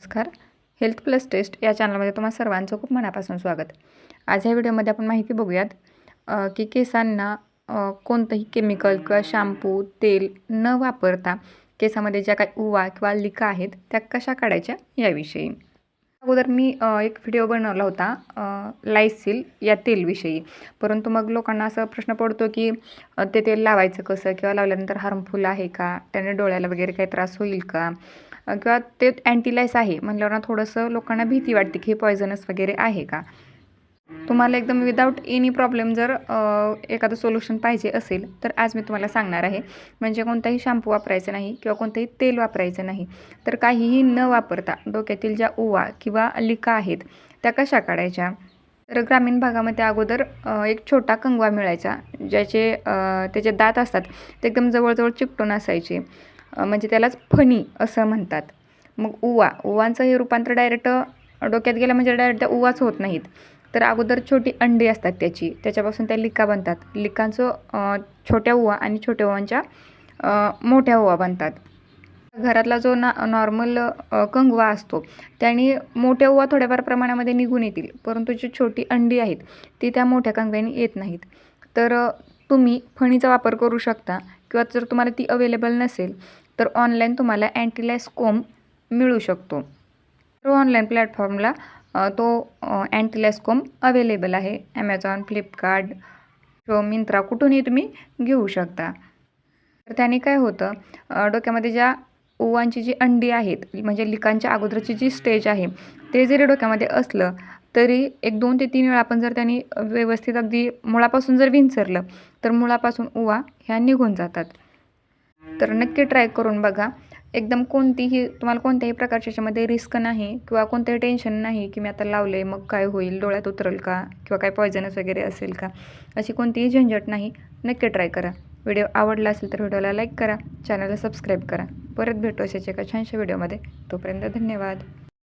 नमस्कार. Health plus taste या चॅनलमध्ये तुम्हा सर्वांचं खूप मनापासून स्वागत. आज ह्या व्हिडिओमध्ये आपण माहिती बघूयात की केसांना कोणतंही केमिकल किंवा शॅम्पू तेल न वापरता केसामध्ये ज्या काही उवा किंवा लिका आहेत त्या कशा काढायच्या याविषयी. अगोदर मी एक व्हिडिओ बनवला होता लायसिल या तेलविषयी. परंतु मग लोकांना असा प्रश्न पडतो की ते तेल लावायचं कसं किंवा लावल्यानंतर हार्मफुल आहे का? त्याने डोळ्याला वगैरे काही त्रास होईल का? किंवा ते अँटीलायस आहे म्हटल्यावर ना थोडंसं लोकांना भीती वाटते की हे पॉयझनस वगैरे आहे का? तुम्हाला एकदम विदाऊट एनी प्रॉब्लेम जर एखादं सोल्युशन पाहिजे असेल तर आज मी तुम्हाला सांगणार आहे. म्हणजे कोणताही शॅम्पू वापरायचा नाही किंवा कोणतंही तेल वापरायचं नाही. तर काहीही न वापरता डोक्यातील ज्या ओवा किंवा लिका आहेत त्या कशा काढायच्या? तर ग्रामीण भागामध्ये अगोदर एक छोटा कंगवा मिळायचा ज्याचे त्याचे दात असतात ते एकदम जवळजवळ चिकटून असायचे. म्हणजे त्यालाच फणी असं म्हणतात. मग उवा उवांचं हे रूपांतर डायरेक्ट डोक्यात गेलं म्हणजे डायरेक्ट त्या उवाच होत नाहीत. तर अगोदर छोटी अंडी असतात त्याची त्याच्यापासून त्या लिका बनतात. लिकांचं छोट्या उवा आणि छोट्या उवांच्या मोठ्या उवा बनतात. घरातला जो ना नॉर्मल कंगवा असतो त्याने मोठ्या उवा थोड्याफार प्रमाणामध्ये निघून येतील. परंतु जी छोटी अंडी आहेत ती त्या मोठ्या कंगव्याने येत नाहीत. तर तुम्ही फणीचा वापर करू शकता किंवा जर तुम्हाला ती अवेलेबल नसेल तर ऑनलाईन तुम्हाला अँटीलायस मिळू शकतो. तो ऑनलाईन प्लॅटफॉर्मला तो अँटीलायस अवेलेबल आहे. ॲमेझॉन फ्लिपकार्ट शो मिंत्रा कुठूनही तुम्ही घेऊ शकता. तर त्याने काय होतं डोक्यामध्ये ज्या ओवांची जी अंडी आहेत म्हणजे लिकांच्या अगोदरची जी स्टेज आहे ते जरी डोक्यामध्ये असलं तरी एक दोन ते तीन वेळा आपण जर त्यांनी व्यवस्थित अगदी मुळापासून जर विंचरलं तर मुळापासून ओवा ह्या निघून जातात. तर नक्की ट्राय करून बघा. एकदम कोणतीही तुम्हाला कोणत्याही प्रकारच्या याच्यामध्ये रिस्क नाही किंवा कोणतंही टेन्शन नाही की मी आता लावले मग काय होईल डोळ्यात उतरल का किंवा काय पॉयझनस वगैरे असेल का? अशी कोणतीही झंझट नाही. नक्की ट्राय करा. व्हिडिओ आवडला असेल तर व्हिडिओला लाईक करा. चॅनलला सबस्क्राईब करा. परत भेटू अशाच एका छानशा व्हिडिओमध्ये तोपर्यंत धन्यवाद.